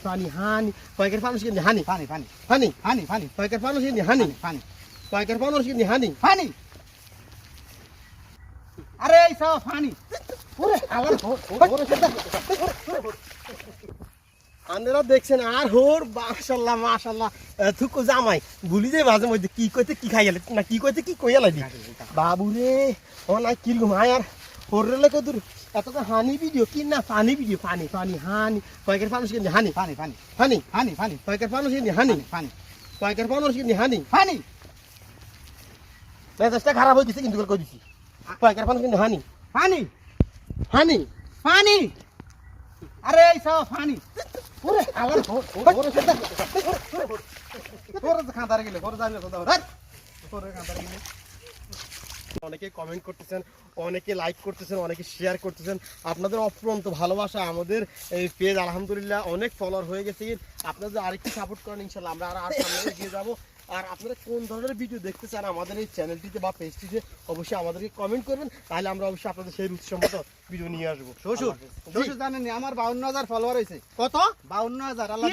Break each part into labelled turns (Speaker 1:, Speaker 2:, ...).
Speaker 1: পানি হানি কয়েকের পানুষ কিন্তু হানি
Speaker 2: পানি পানি
Speaker 1: হানি
Speaker 2: পানি পানি
Speaker 1: কয়েকের পানুষ কিন্তু হানি
Speaker 2: পানি
Speaker 1: কয়েকের পানুষ কিন্তু হানি
Speaker 2: পানি আরে এই সব পানি
Speaker 1: ওরে আবার আপনারা দেখছেন আর হোর মাশাল্লাহ মাশাল্লাহ। থুকো জামাই। ভুলি যে মাঝে মধ্যে কি কইতে কি খাইয়ালে না কি কইতে কি কইয়া লাগি বাবু রে ও না কীরকম আয়ার। হোরেলে কদুর এত তো হানি ভিডিও কি না পানি ভিডিও পানি পানি হানি কয়েকের পানুষ কিন্তু হানি
Speaker 2: পানি পানি
Speaker 1: হানি
Speaker 2: পানি পানি
Speaker 1: কয়েকের পানুষ কিন্তু হানি
Speaker 2: পানি
Speaker 1: কয়েকের পানুষ কিন্তু হানি
Speaker 2: পানি
Speaker 1: মেজাজটা খারাপ হয়ে গেছে কিন্তু কই দিছি কয়েকের পানুষ কিন্তু হানি
Speaker 2: পানি
Speaker 1: হানি
Speaker 2: পানি আরে এই সব পানি
Speaker 1: ওরে আবার ওরে সেটা
Speaker 2: তোর খাঁদার গেলে তোর জানলে কথা তোর খাঁদার গেলে
Speaker 1: অনেকে কমেন্ট করতেছেন, অনেকে লাইক করতেছেন, অনেকে শেয়ার করতেছেন। আপনাদের অপ্রন্ত ভালোবাসা আমাদের এই পেজ আলহামদুলিল্লাহ, অনেক ফলোয়ার হয়ে গেছে। আপনাদের আরেকটু সাপোর্ট করেন, ইনশাল্লাহ আমরা আর সামনে এগিয়ে যাব। আর আপনারা কোন ধরনের ভিডিও দেখতে চান আমাদের এই চ্যানেলটিতে বা পেজটিতে অবশ্যই আমাদেরকে কমেন্ট করবেন। তাহলে আমরা অবশ্যই আপনাদের সেই রুচিসম্মত ভিডিও নিয়ে আসব। শ্বশুর
Speaker 2: শ্বশুর জানেন আমার বাউন্ন হাজার ফলোয়ার হয়েছে।
Speaker 1: কত?
Speaker 2: বাউন্ন হাজার আল্লাহ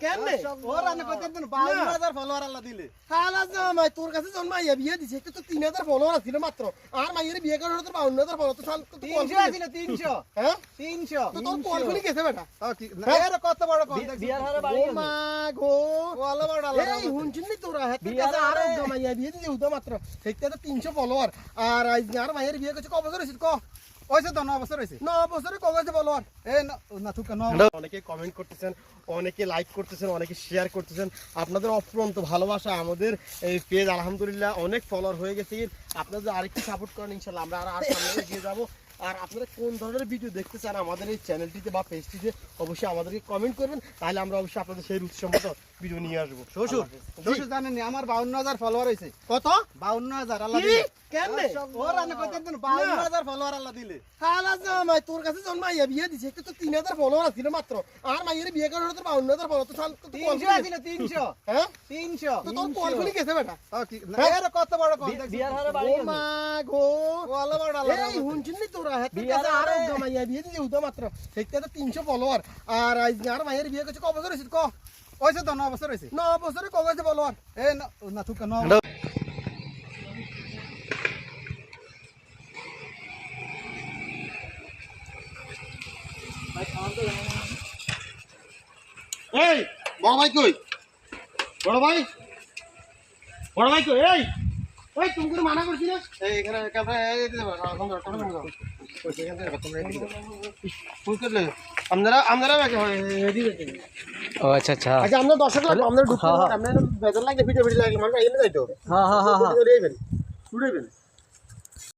Speaker 1: কেমনে?
Speaker 2: ওর আনে কত দিন বাউন্ন হাজার ফলোয়ার আল্লাহ দিলে।
Speaker 1: খালা জামাই তোর কাছে যখন মাইয়া বিয়ে দিছে একটু তো তিন হাজার ফলোয়ার আছিল মাত্র। আর মাইয়ের বিয়ে করার তোর বাউন্ন হাজার ফলোয়ার তো শাল- তো তো
Speaker 2: তিনশো আছিল তিনশো।
Speaker 1: হ্যাঁ?
Speaker 2: তিনশো।
Speaker 1: তো তোর কল খুলি গেছে বেটা।
Speaker 2: তাও কি- না, এর কত বড় কল?
Speaker 3: বিয়ার হারে বাড়ি
Speaker 1: ও মা গো।
Speaker 2: ও বড় আল্লাহ
Speaker 1: এই
Speaker 2: রহমতে।
Speaker 1: নি তোরা? হেতের কাছে আর মাইয়া বিয়ে দিছে উদা মাত্র। দেখতে তো তিনশো ফলোয়ার আর আজ আর মাইয়ের বিয়ে করছে ক বছর হয়েছে? ক?
Speaker 2: হয়েছে তো ন বছর হয়েছে
Speaker 1: ন বছরে ক গেছে
Speaker 2: এ না থুকা ন।
Speaker 1: অনেকে কমেন্ট করতেছেন অনেকে লাইক করতেছেন অনেকে শেয়ার করতেছেন। আপনাদের অফুরন্ত ভালোবাসা আমাদের এই পেজ আলহামদুলিল্লাহ অনেক ফলোয়ার হয়ে গেছে। আপনাদের আরেকটু সাপোর্ট করেন ইনশাল্লাহ আমরা আর আর সামনে এগিয়ে যাব। আর আপনারা কোন ধরনের ভিডিও দেখতে চান আমাদের এই চ্যানেলটিতে বা পেজটিতে অবশ্যই আমাদেরকে কমেন্ট করবেন। তাহলে আমরা অবশ্যই আপনাদের সেই রুচিসম্মত ভিডিও নিয়ে আসব। শ্বশুর
Speaker 2: শ্বশুর জানেন আমার বাউন্ন হাজার ফলোয়ার হয়েছে।
Speaker 1: কত?
Speaker 2: বাউন্ন হাজার আল্লাহ দিলে।
Speaker 1: কেমনে?
Speaker 2: ওর আনে কত বাউন্ন হাজার ফলোয়ার আল্লাহ দিলে।
Speaker 1: খালা জামাই তোর কাছে যখন মাইয়া বিয়ে দিছে একটু তো তিন হাজার ফলোয়ার আছিল মাত্র। আর মাইয়ের বিয়ে করার তোর বাউন্ন হাজার ফলোয়ার তো শাল- তো তো কল
Speaker 2: তিনশো আছিল তিনশো।
Speaker 1: হ্যাঁ?
Speaker 2: তিনশো।
Speaker 1: তো তোর কল খুলি গেছে বেটা।
Speaker 2: তাও কি- না,
Speaker 1: হ্যাঁ?
Speaker 2: এর কত বড় কল
Speaker 3: বিয়ার হারে বাড়ি গেছে।
Speaker 1: মা গো।
Speaker 2: ও বড় আল্লাহ
Speaker 1: এই
Speaker 2: রহমতে।
Speaker 1: নি তোরা? হেতের কাছে আর মাইয়া বিয়ে দিছে উদা মাত্র। দেখতে তো তিনশো ফলোয়ার আর আজ আর মাইয়ের বিয়ে করছে ক বছর হয়েছে ক?
Speaker 2: হয়েছে তো ন বছর হয়েছে
Speaker 1: ন বছরে ক বলো? আর
Speaker 2: এ ন- না থুকা ন।
Speaker 1: এই বড় ভাই কই? বড় ভাই? বড় ভাই কই? এই! ওই তুমি করে মানা করছি না
Speaker 2: এই এখানে ক্যামেরা এই দিতে পারো তোমরা এই
Speaker 1: করলে আপনারা আপনারা
Speaker 3: ও আচ্ছা আচ্ছা।
Speaker 1: আচ্ছা আমরা দর্শক লাগবো আমরা ঢুকতে
Speaker 3: হ্যাঁ, হ্যাঁ।
Speaker 1: বেজার লাগলে ভিডিও ভিডিও লাগলে মানে এমনি যাইতো।
Speaker 3: হ্যাঁ হ্যাঁ হ্যাঁ হ্যাঁ।
Speaker 1: ভিডিও করে আইবেন শুনেবেন